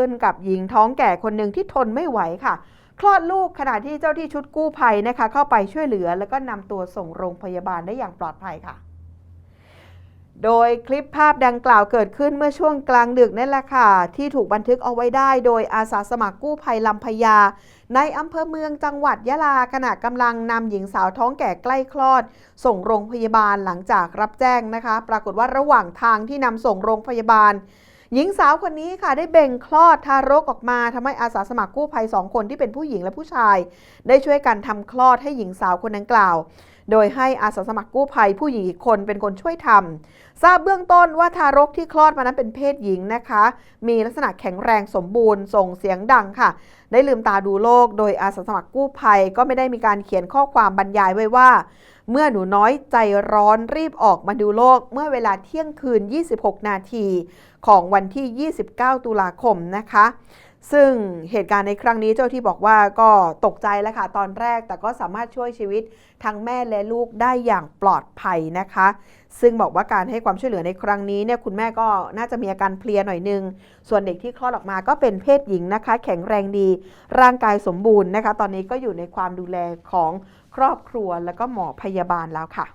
ขึ้นกับหญิงท้องแก่คนหนึ่งที่ทนไม่ไหวค่ะ คลอดลูกขณะที่เจ้าที่ชุดกู้ภัยนะคะ เข้าไปช่วยเหลือ แล้วก็นำตัวส่งโรงพยาบาลได้อย่างปลอดภัยค่ะ โดยคลิปภาพดังกล่าวเกิดขึ้นเมื่อช่วงกลางดึกนั่นแหละค่ะ ที่ถูกบันทึกเอาไว้ได้ โดยอาสาสมัครกู้ภัยลำพญาในอำเภอเมืองจังหวัดยะลาขณะกำลังนำหญิงสาวท้องแก่ใกล้คลอด ส่งโรงพยาบาลหลังจากรับแจ้งนะคะ ปรากฏว่าระหว่างทางที่นำส่งโรงพยาบาล หญิงสาวคนนี้ค่ะได้เบ่งคลอดทารกออกมาทำให้อาสาสมัครกู้ภัยสองคนที่เป็นผู้หญิงและผู้ชาย ได้ช่วยกันทำคลอดให้หญิงสาวคนดังกล่าว โดยให้อาสาสมัครกู้ภัยผู้หญิงอีกคนเป็นคนช่วยทำทราบเบื้องต้นว่าทารกที่คลอดมานั้นเป็นเพศหญิงนะคะ มีลักษณะแข็งแรงสมบูรณ์ส่งเสียงดังค่ะ ได้ลืมตาดูโลก โดยอาสาสมัครกู้ภัยก็ไม่ได้มีการเขียนข้อความบรรยายไว้ว่าเมื่อหนูน้อยใจร้อนรีบออกมาดูโลก เมื่อเวลาเที่ยงคืน 26 นาทีของวันที่ 29 ตุลาคมนะคะ ซึ่งเหตุการณ์ในครั้งนี้เจ้าที่บอกว่าก็ตกใจแล้วค่ะตอนแรก แต่ก็สามารถช่วยชีวิตทั้งแม่และลูกได้อย่างปลอดภัยนะคะ ซึ่งบอกว่าการให้ความช่วยเหลือในครั้งนี้เนี่ยคุณแม่ก็น่าจะมีอาการเพลียหน่อยนึง ส่วนเด็กที่คลอดออกมาก็เป็นเพศหญิงนะคะ แข็งแรงดี ร่างกายสมบูรณ์นะคะ ตอนนี้ก็อยู่ในความดูแลของ ครอบครัว และก็หมอพยาบาลแล้วค่ะ